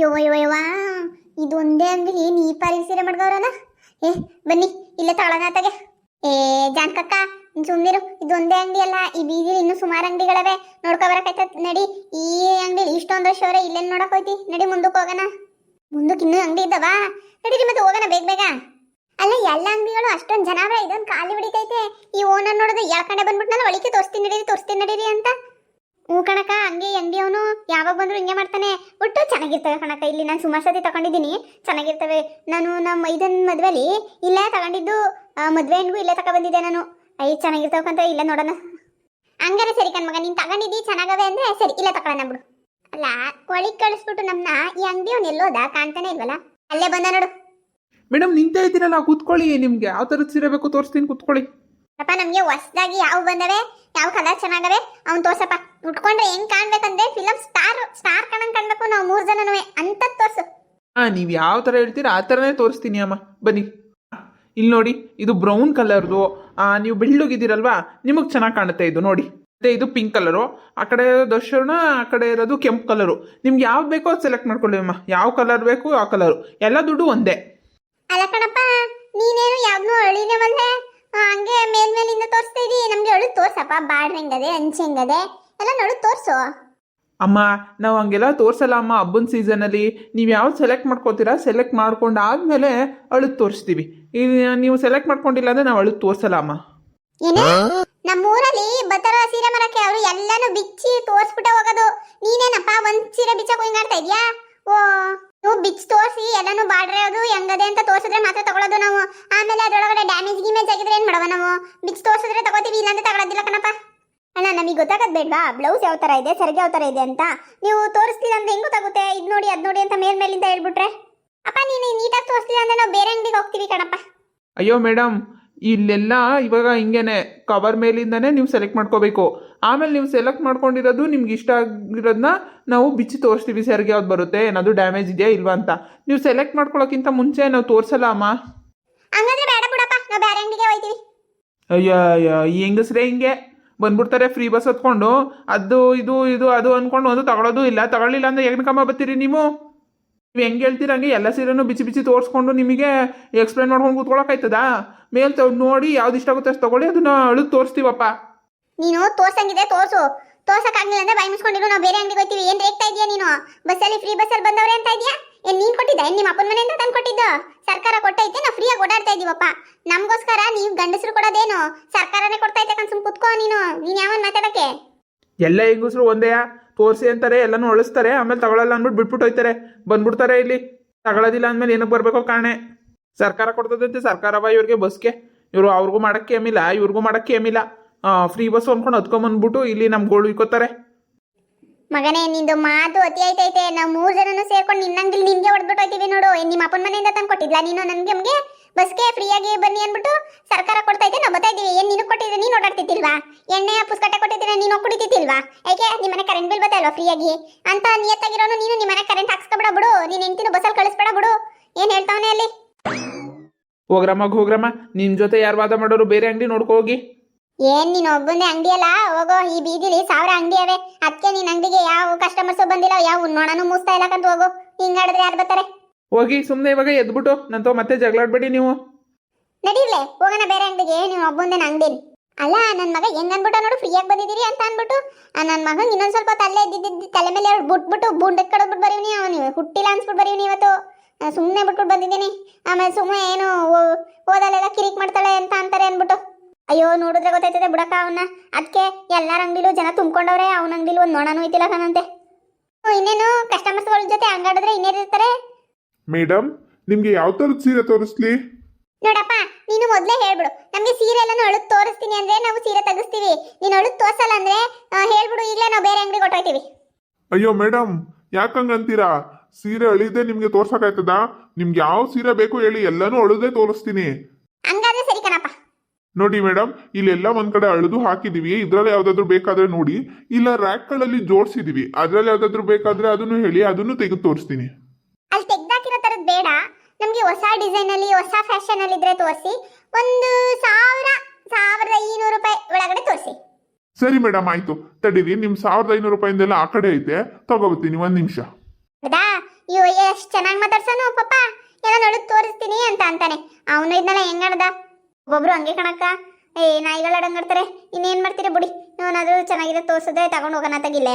ಯೋ ಯೋ ಯವ್ವಾ, ಇದೊಂದೇ ಅಂಗಡಿ ನೀ ಪಾರಿ ಸೀರೆ ಮಾಡ್ಗವ್ರಲ್ಲ ಏ, ಬನ್ನಿ, ಇಲ್ಲ ತಗೊಳನಾತಾಗೆ ಏ, ಜಾನ್ಕಕ್ಕ ಸುಮ್ಮನಿರು ಇದೊಂದೇ ಅಂಗಡಿ ಅಲ್ಲ, ಈ ಬೀದಿಲಿ ಇನ್ನೂ ಸುಮಾರು ಅಂಗಡಿಗಳವೆ. ನೋಡ್ಕೊ ಬರಕೈತ, ನಡಿ, ಈ ಅಂಗಡಿ ಇಷ್ಟೊಂದು ವರ್ಷ ಅವ್ರೆ, ಇಲ್ಲೇನ್ ನೋಡಕ್ ಹೋಯ್ತಿ? ನಡಿ ಮುಂದಕ್ಕೆ ಹೋಗೋಣ. ಮುಂದಕ್ಕೆ ಇನ್ನೂ ಅಂಗಡಿ ಇದ್ದಾವಾ? ನಡಿ ಮತ್ತೆ ಹೋಗೋಣ ಬೇಗ ಬೇಗ. ಅಲ್ಲ, ಎಲ್ಲ ಅಂಗಡಿಗಳು ಅಷ್ಟೊಂದು ಜನ ಇದೊಂದು ಖಾಲಿ ಹೊಡಿತೈತೆ. ಈ ಓನರ್ ನೋಡಿದ್ರೆ ಯಾಕಂಡೆ ಬಂದ್ಬಿಟ್ನಲ್ಲ, ಒಳಿಕೆ ತೋರಿಸ್ತೀನಿ ನಡೀರಿ ತೋರಿಸ್ತೀನಿ ನಡೀರಿ ಅಂತ. ಹ್ಞೂ ಕಣಕ ಹಂಗೆ ಅಂಗಡಿ ಅವನು ಯಾವಾಗ ಬಂದ್ರು ಹಿಂಗೆ ಮಾಡ್ತಾನೆ. ಒಟ್ಟು ಚೆನ್ನಾಗಿರ್ತವೆ ಕಣಕ ಇಲ್ಲಿ ನಾನು ಸುಮಾರು ಸತಿ ತಗೊಂಡಿದ್ದೀನಿ. ಚೆನ್ನಾಗಿರ್ತವೆ. ನಾನು ನಮ್ಮ ಮೈದನ್ ಮದ್ವೆಲಿ ಇಲ್ಲೇ ತಗೊಂಡಿದ್ದು ಮದುವೆ ಹೆಣ್ಗೂ ಇಲ್ಲೇ ತಗೊಬಂದಿದ್ದೆ ನಾನು. ಐ ಅಂತ ಇಲ್ಲೇ ನೋಡೋಣ. ಹಂಗಾರೆ ಸರಿ ಕಣ್ಮಗ ನೀನು ತಗೊಂಡಿದ್ದಿ, ಚೆನ್ನಾಗವೆ ಅಂದ್ರೆ ಸರಿ, ಇಲ್ಲೇ ತಗೊಳ್ಳೋಣ ಬಿಡು. ಅಲ್ಲ, ಕೊಳಿ ಕಳಿಸ್ಬಿಟ್ಟು ನಮ್ಮನ್ನ ಈ ಅಂಗಡಿ ಅವ್ನು ಎಲ್ಲೋದ? ಕಾಣ್ತಾನೆ ಇಲ್ವಲ್ಲ? ಅಲ್ಲೇ ಬಂದ ನೋಡು. ಮೇಡಮ್, ನಿಂತೇ ಇದ್ದೀರಲ್ಲ ಕೂತ್ಕೊಳ್ಳಿ ನಿಮ್ಗೆ. ಯಾವ ಥರದ ಸೀರೆ ಬೇಕು ತೋರಿಸ್ತೀನಿ, ಕೂತ್ಕೊಳ್ಳಿ. ಅಪ್ಪ ನಮಗೆ ಹೊಸದಾಗಿ ಯಾವ ಬಂದವೆ? ಯಾವ ಕಲರ್ ಚೆನ್ನಾಗವೆ? ಅವ್ನು ತೋರ್ಸಪ್ಪ. ಉಟ್ಕೊಂಡ್ರೆ ಹೆಂಗ್ ಕಾಣ್ಬೇಕಂದ್ರೆ ಫಿಲಮ್ ಸ್ಟಾರ್ ಸ್ಟಾರ್ ಕಣಂಗ್ ಕಾಣ್ಬೇಕು ನಾವು ಮೂರ್ ಜನನವೇ. ಅಂತ ತೋರ್ಸು. ಹಾ ನೀವು ಯಾವ ಥರ ಹೇಳ್ತೀರಾ ಆ ಥರನೇ ತೋರಿಸ್ತೀನಿ ಅಮ್ಮ. ಬನ್ನಿ. ಇಲ್ಲಿ ನೋಡಿ ಇದು ಬ್ರೌನ್ ಕಲರ್ದು ನೀವು ಬೆಳ್ಳಗಿದ್ದೀರಲ್ವಾ? ನಿಮಗೆ ಚೆನ್ನಾಗಿ ಕಾಣುತ್ತೆ ಇದು ನೋಡಿ. ಮತ್ತೆ ಇದು ಪಿಂಕ್ ಕಲರು ಆ ಕಡೆ ದರ್ಶನ ಆ ಕಡೆ ಇರೋದು ಕೆಂಪು ಕಲರು ನಿಮ್ಗೆ ಯಾವ್ದು ಬೇಕೋ ಅದು ಸೆಲೆಕ್ಟ್ ಮಾಡ್ಕೊಳ್ಳಿ ಅಮ್ಮ. ಯಾವ ಕಲರ್ ಬೇಕು ಆ ಕಲರು ಎಲ್ಲ ದುಡ್ಡು ಒಂದೇ. ಅಲ್ಲ ಕಣಪ್ಪ ನೀನೇನು ಯಾವ್ದನ್ನೂ ಅಳಿನೇ ಬಂದ್ರೆ ಆ, ಹಂಗೆ ಮೇಲ್ಮೇಲಿಂದ ತೋರಿಸ್ತಾ ಇದೀ ನಮ್ಗೆ ಅಳು ತೋರ್ಸಪ್ಪ. ಬಾಡ್ ಹೆಂಗದೆ ಅಂಚೆ ಹೆಂಗದೆ? ಎಲ್ಲ ನೋಡು ತೋರ್ಸು. ಅಮ್ಮ ನಾವು ಹಂಗೆಲ್ಲ ತೋರಿಸಲ್ಲ ಅಮ್ಮ. ಹಬ್ಬನ ಸೀಸನಲ್ಲಿ ನೀವು ಯಾವ್ದು ಸೆಲೆಕ್ಟ್ ಮಾಡ್ಕೋತೀರಾ ಸೆಲೆಕ್ಟ್ ಮಾಡ್ಕೊಂಡು ಆದ್ಮೇಲೆ ಅಳು ತೋರಿಸ್ತೀವಿ. ನೀವು ಸೆಲೆಕ್ಟ್ ಮಾಡ್ಕೊಂಡಿಲ್ಲ ಅಂದ್ರೆ ನಾವು ಅಳು ತೋರಿಸಲ್ಲ ಅಮ್ಮ. ನಮ್ಮ ನಮ್ಮೂರಲ್ಲಿ ಬತರ ಸೀರೆ ಮರಕ್ಕೆ ಅವರು ಎಲ್ಲಾನು ಬಿಚ್ಚಿ ತೋರ್ಸ್ಬಿಟ್ಟ ಹೋಗೋದು. ನೀನೇನಪ್ಪ ಒಂದ್ ಸೀರೆ ಬಿಚ್ಚಕ್ ಮಾಡ್ತಾ ಇದ್ಯಾ? ಓ ನೀವು ಬಿಚ್ಚಿ ತೋರಿಸಿ ಎಲ್ಲಾನು ಬಾಡ್ರೆ ಅದು ಹೆಂಗದೆ ಅಂತ ತೋರ್ಸಿದ್ರೆ ಮಾತ್ರ ತಗೊಳ್ಳೋದು ನಾವು. ಆಮೇಲೆ ಅದರೊಳಗಡೆ ಡ್ಯಾಮೇಜ್ ಗಿಮೇಜ್ ಆಗಿದ್ರೆ ಏನು ಮಾಡವ ನಾವು? ಬಿಚ್ಚಿ ತೋರಿಸಿದ್ರೆ ತಗೋತೀವಿ, ಇಲ್ಲಾಂದ್ರೆ ತಗೊಳ್ಳೋದಿಲ್ಲ ಕಣಪ್ಪ. ಅಣ್ಣ ನಮಗೆ ಗೊತ್ತಾಗದ್ ಬೇಡ್ವಾ? ಬ್ಲೌಸ್ ಯಾವ ತರ ಇದೆ, ಸರಿಗೆ ಯಾವ ತರ ಇದೆ ಅಂತ. ನೀವು ತೋರಿಸ್ಲಿಲ್ಲ ಅಂದ್ರೆ ಹೆಂಗೂ ತಗುತ್ತೆ ಇದು ನೋಡಿ, ಅದು ನೋಡಿ ಅಂತ ಮೇಲ್ಮೇಲಿಂದ ಹೇಳ್ಬಿಟ್ರೆ? ಅಪ್ಪ, ನೀನು ನೀಟಾಗಿ ತೋರಿಸ್ಲಿಲ್ಲ ಅಂದ್ರೆ ನಾವು ಬೇರೆ ಅಂಗಡಿಗೆ ಹೋಗ್ತೀವಿ ಕಣಪ್ಪ. ಅಯ್ಯೋ ಮೇಡಮ್ ಇಲ್ಲೆಲ್ಲ ಇವಾಗ ಹಿಂಗೇನೆ. ಕವರ್ ಮೇಲಿಂದನೇ ನೀವು ಸೆಲೆಕ್ಟ್ ಮಾಡ್ಕೋಬೇಕು. ಆಮೇಲೆ ನೀವು ಸೆಲೆಕ್ಟ್ ಮಾಡ್ಕೊಂಡಿರೋದು ನಿಮ್ಗೆ ಇಷ್ಟ ಆಗಿರೋದನ್ನ ನಾವು ಬಿಚ್ಚಿ ತೋರಿಸ್ತೀವಿ, ಸರ್ಗೆ ಯಾವ್ದು ಬರುತ್ತೆ, ಏನಾದರೂ ಡ್ಯಾಮೇಜ್ ಇದೆಯಾ ಇಲ್ವಾ ಅಂತ. ನೀವು ಸೆಲೆಕ್ಟ್ ಮಾಡ್ಕೊಳ್ಳೋಕ್ಕಿಂತ ಮುಂಚೆ ನಾವು ತೋರಿಸಲ್ಲ, ಅಮ್ಮ ಹಂಗಂದ್ರೆ ಬೇಡ ಬಿಡಪ್ಪ ನಾವು ಬೇರೆ ಅಂಗಡಿಗೆ ಹೋಯ್ತೀವಿ. ಅಯ್ಯೋ ಅಯ್ಯೋ ಈ ಹೆಂಗಸ್ರೆ ಹಿಂಗೆ? ಬಂದ್ಬಿಡ್ತಾರೆ ಫ್ರೀ ಬಸ್ ಹತ್ಕೊಂಡು ಅದು ಇದು ಇದು ಅದು ಅನ್ಕೊಂಡು ಒಂದು ತಗೊಳ್ಳೋದು ಇಲ್ಲ ತಗೊಳ್ಳಿಲ್ಲ ಅಂದ್ರೆ ಹೆಂಗ್ ಬರ್ತೀರಿ ನೀವು? ನೀವು ಹೆಂಗೆ ಹೇಳ್ತೀರ ಹಂಗೆ ಎಲ್ಲ ಸೀರೆನು ಬಿಚಿ ಬಿಚ್ಚಿ ತೋರಿಸ್ಕೊಂಡು ನಿಮಗೆ ಎಕ್ಸ್ಪ್ಲೈನ್ ಮಾಡ್ಕೊಂಡು ಕೂತ್ಕೊಳಕ್ಕಾಯ್ತದಾ? ಮೇಲ್ ತಗ್ ನೋಡಿ ಯಾವ್ದು ಇಷ್ಟ ಆಗುತ್ತೆ ಅಷ್ಟು ತಗೊಳ್ಳಿ ಅದನ್ನ ಅಳು ತೋರಿಸ್ತೀವಪ್ಪ. ನೀನು ತೋರ್ಸಂಗಿದೆ ತೋರ್ಸು. ತೋರ್ಸಕ್ಕಾಗಲಿಲ್ಲ ಅಂದ್ರೆ ಬಾಯಿ ಮುಚ್ಕೊಂಡಿರು ನಾವು ಬೇರೆ ಅಂಗಡಿಗೆ ಹೋಗ್ತೀವಿ ಏನ್ ರೇಗ್ತಾ ಇದೀಯ ನೀನು? ಬಸ್ಸಲ್ಲಿ ಫ್ರೀ ಬಸ್ಸಲ್ಲಿ ಬಂದವ್ರೆ ಅಂತ ಇದೆಯಾ ಏನ್ ನೀನ್ ಕೊಟ್ಟಿದ್ದ? ಏನ್ ನಿಮ್ಮ ಅಪ್ಪನ ಮನೆಯಿಂದ ತಂದು ಕೊಟ್ಟಿದ್ದು ಸರ್ಕಾರ ಕೊಟ್ಟೈತೆ, ನಾವು ಫ್ರೀಯಾಗಿ ಓಡಾಡ್ತಾ ಇದೀವಪ್ಪ. ನಮಗೋಸ್ಕರ ನೀವು ಗಂಡಸರು ಕೊಡೋದೇನು, ಸರ್ಕಾರನೇ ಕೊಡ್ತಾ ಐತೆ ಕನ್ಸುಮ್ ಕುತ್ಕೋ ನೀನು. ನೀನು ಯಾವನ್ ಮಾತಾಡಕ್ಕೆ? ಎಲ್ಲ ಹೆಂಗಸರು ಒಂದೇ ತೋರಿಸಿ ಅಂತಾರೆ, ಎಲ್ಲನೂ ಅಳಿಸ್ತಾರೆ, ಆಮೇಲೆ ತಗೊಳಲ್ಲ ಅಂದ್ಬಿಟ್ಟು ಬಿಟ್ಬಿಟ್ಟು ಹೋಯ್ತಾರೆ. ಬಂದ್ಬಿಡ್ತಾರೆ ಇಲ್ಲಿ. ತಗೊಳ್ಳೋದಿಲ್ಲ ಅಂದ್ಮೇಲೆ ಏನಕ್ಕೆ ಬರಬೇಕೋ ಕಾಣೆ. ಸರ್ಕಾರ ಕೊಡ್ತದಂತೆ, ಸರ್ಕಾರವ ಇವ್ರಿಗೆ ಬಸ್ಗೆ. ಇವರು ಅವ್ರಿಗೂ ಮಾಡೋಕ್ಕೆ ಏಮಿಲ್ಲ, ಇವ್ರಿಗೂ ಮಾಡೋಕ್ಕೆ ಏಮಿಲ್ಲ. ಫ್ರೀ ಬಸ್ ಅಂದ್ಕೊಂಡು ಹತ್ಕೊಂಬಂದ್ಬಿಟ್ಟು ಇಲ್ಲಿ ನಮ್ಮ ನಮ್ಗಳು ಇಕ್ಕೋತಾರೆ. ಮಗನೇ, ನಿಂದು ಮಾತು ಅತಿ ಐತೈತೆ ನಾವು ಮೂರ್ ಜನನು ಸೇರ್ಕೊಂಡು ನಿನ್ನಂಗಿಲ್ ನಿನ್ಗೆ ಹೊಡೆದ್ಬಿಟ್ಟು ಹೋಯ್ತೀವಿ ನೋಡು. ನಿಮ್ಮ ಅಪ್ಪನ ಮನೆಯಿಂದ ತಂದು ಕೊಟ್ಟಿದ್ಲಾ ನೀನು ನನ್ಗೆ ನಮ್ಗೆ ಬಸ್ಗೆ ಫ್ರೀಯಾಗಿ ಬನ್ನಿ ಅಂದ್ಬಿಟ್ಟು ಸರ್ಕಾರ ಕೊಡ್ತಾ ಐತೆ ನಾವು ಬರ್ತಾ ಇದ್ದೀವಿ. ಏನ್ ನೀನು ಕೊಟ್ಟಿದ್ರೆ ನೀನು ಓಡಾಡ್ತಿದ್ದಿಲ್ವಾ ಎಣ್ಣೆ ಪುಸ್ತಕ ಕೊಟ್ಟಿದ್ರೆ ನೀನು ಕುಡಿತಿದ್ದಿಲ್ವಾ ಯಾಕೆ ನಿಮ್ಮ ಮನೆ ಕರೆಂಟ್ ಬಿಲ್ ಬರ್ತಾ ಇಲ್ವಾ ಫ್ರೀಯಾಗಿ? ಅಂತ ನಿಯತ್ತಾಗಿರೋನು ನೀನು. ನಿಮ್ಮ ಮನೆ ಕರೆಂಟ್ ಹಾಕ್ಸ್ಕೊಬೇಡ ಬಿಡು. ನೀನ್ ಹೆಂಡ್ತಿನ ಬಸ್ಸಲ್ಲಿ ಕಳಿಸ್ಬೇಡ ಬಿಡು. ಏನ್ ಹೇಳ್ತಾವನೆ ಅಲ್ಲಿ? ಹೋಗ್ರಮ್ಮ ಹೋಗ್ರಮ್ಮ. ನಿಮ್ ಜೊತೆ ಯಾರು ವಾದ ಮಾಡೋರು ಬೇರೆ ಅಂಗಡಿ ನೋಡ್ಕೋ ಹೋಗಿ. ಏನ್ ನೀನ್ ಒಬ್ಬನೇ ಅಂಗಡಿ ಅಲ್ಲ? ಹೋಗೋ ಈ ಬೀದಿಲಿ ಸಾವಿರ ಅಂಗಡಿ ಅವೆ. ಅದಕ್ಕೆ ನಿನ್ ಅಂಗಡಿಗೆ ಯಾವ ಕಸ್ಟಮರ್ಸ್ ಬಂದಿಲ್ಲ ಯಾವ ನೋಣನು ಮೂಸ್ತಾ ಇಲ್ಲ ಕಂತ ಹೋಗು. ಹಿಂಗಾಡಿದ್ರೆ ಯಾರು ಬರ್ತಾರೆ? ಹೋಗಿ ಸುಮ್ಮನೆ ಇವಾಗ ಎದ್ಬಿಟ್ಟು ನಂತೋ ಮತ್ತೆ ಜಗಳಾಡ್ಬೇಡಿ ನೀವು. ನಡೀರ್ಲೆ ಹೋಗೋಣ ಬೇರೆ ಅಂಗಡಿಗೆ ನೀವು ಒಬ್ಬಂದೇನ ಅಂಗಡಿ ಅಲ್ಲ ನನ್ನ ಮಗ ಹೆಂಗ್ ಅನ್ಬಿಟ್ಟು ನೋಡು ಫ್ರೀಯಾಗಿ ಬಂದಿದ್ದೀರಿ ಅಂತ ಅನ್ಬಿಟ್ಟು. ನನ್ನ ಮಗ ಇನ್ನೊಂದ್ ಸ್ವಲ್ಪ ತಲೆ ಇದ್ದಿದ್ದ ತಲೆ ಮೇಲೆ ಬಿಟ್ಬಿಟ್ಟು ಬುಂಡಕ್ಕೆ ಕಡದ್ಬಿಟ್ಟು ಬರೀವ್ನಿ ಅವನು ಹುಟ್ಟಿಲ್ಲ ಅನ್ಸ್ಬಿಟ್ಟು ಬರೀವ್ನಿ ಇವತ್ತು. ಸುಮ್ಮನೆ ಬಿಟ್ಬಿಟ್ಟು ಬಂದಿದ್ದೀನಿ. ಆಮೇಲೆ ಸುಮ್ಮನೆ ಏನು ಓ- ಓದಲ್ಲೆಲ್ಲ ಕಿರಿಕ್ ಮಾಡ್ತಾಳೆ ಅಂತ ಅಂತಾರೆ ಅನ್ಬಿಟ್ಟು. ಅಯ್ಯೋ ನೋಡಿದ್ರೆ ಗೊತ್ತಾಯ್ತದೆ ಬಿಡಕ್ಕ ಅವನ್ನ ಅದಕ್ಕೆ ಎಲ್ಲಾರ ಅಂಗಡಿಲೂ ಜನ ತುಂಬ್ಕೊಂಡವ್ರೆ ಅವನ ಅಂಗಡಿಲೂ ಒಂದು ನೋಣನೂ ಐತಿಲ್ಲ ಕಣಂತೆ. ಇನ್ನೇನು ಕಸ್ಟಮರ್ಸ್ಗಳ ಜೊತೆ ಹಂಗಾಡಿದ್ರೆ ಇನ್ನೇನಿರ್ತಾರೆ ಮೇಡಮ್ ನಿಮ್ಗೆ ಯಾವ ಥರದ ಸೀರೆ ತೋರಿಸ್ಲಿ? ನೋಡಪ್ಪ ನೀನು ಮೊದಲೇ ಹೇಳ್ಬಿಡು. ನಮಗೆ ಸೀರೆ ಎಲ್ಲ ಅಳುದು ತೋರಿಸ್ತೀನಿ ಅಂದ್ರೆ ನಾವು ಸೀರೆ ತೆಗಿಸ್ತೀವಿ. ನೀನು ಅಳುದು ತೋರ್ಸಲ್ಲ ಅಂದ್ರೆ ಆ, ಹೇಳ್ಬಿಡು ಈಗಲೇ ನಾವು ಬೇರೆ ಅಂಗಡಿ ಕೊಟ್ಟೋಯ್ತೀವಿ ಅಯ್ಯೋ ಮೇಡಮ್ ಯಾಕಂಗಂತೀರಾ ಸೀರೆ ಅಳಿದೆ ನಿಮ್ಗೆ ತೋರ್ಸಕ್ಕಾಯ್ತದ ನಿಮ್ಗೆ ಯಾವ ಸೀರೆ ಬೇಕು ಹೇಳಿ ಎಲ್ಲಾನು ಅಳುದೇ ತೋರಿಸ್ತೀನಿ. ನೋಡಿ ಮೇಡಮ್ ಇಲ್ಲೆಲ್ಲ ಒಂದ್ ಕಡೆ ಅಳೆದು ಹಾಕಿದೀವಿ. ಇದ್ರಲ್ಲಿ ಯಾವ್ದಾದ್ರು ಬೇಕಾದ್ರೆ ನೋಡಿ. ಇಲ್ಲ ರ್ಯಾಕ್ಗಳಲ್ಲಿ ಜೋಡಿಸಿದೀವಿ. ಅದ್ರಲ್ಲಿ ಯಾವ್ದಾದ್ರು ಬೇಕಾದ್ರೆ ಅದನ್ನು ಹೇಳಿ ಅದನ್ನು ತೆಗೆದು ತೋರಿಸ್ತೀನಿ. ಅಲ್ಲಿ ತೆಗ್ದಾಕಿರೋ ತರದ್ ಬೇಡ. ನಮಗೆ ಹೊಸ ಡಿಸೈನ್ ಅಲ್ಲಿ ಹೊಸ ಫ್ಯಾಷನ್ ಅಲ್ಲಿ ಇದ್ರೆ ತೋರಿಸಿ. ಒಂದು ಸಾವಿರ ಸಾವಿರದ ಐನೂರು ರೂಪಾಯಿ ಒಳಗಡೆ ತೋರಿಸಿ. ಸರಿ ಮೇಡಮ್ ಆಯ್ತು. ತಡೀರಿ ನಿಮ್ ಸಾವಿರದ ಐನೂರು ರೂಪಾಯಿಂದೆಲ್ಲ ಆ ಕಡೆ ಐತೆ. ತಗೋಬತ್ತೀನಿ ಒಂದ್ ನಿಮಿಷ. ಹೌದಾ? ಇವ ಎಷ್ಟು ಚೆನ್ನಾಗಿ ಮಾತಾಡ್ಸೋನು ಪಾಪ. ಎಲ್ಲ ನೋಡು ತೋರಿಸ್ತೀನಿ ಅಂತ ಅಂತಾನೆ. ಅವನು ಇದನ್ನೆಲ್ಲ ಹೆಂಗ್ ಆಡ್ದ ಒಬ್ಬೊಬ್ರು ಹಂಗೆ ಕಣಕ್ಕ. ಏ ನಾಯಿಗಳು ಆಡಂಗಾಡ್ತಾರೆ ಇನ್ನೇನು ಮಾಡ್ತೀರಾ ಬಿಡಿ? ಇವನಾದ್ರೂ ಚೆನ್ನಾಗಿದೆ ತೋರ್ಸಿದ್ರೆ ತಗೊಂಡು ಹೋಗೋಣ ತಗಿಲ್ಲ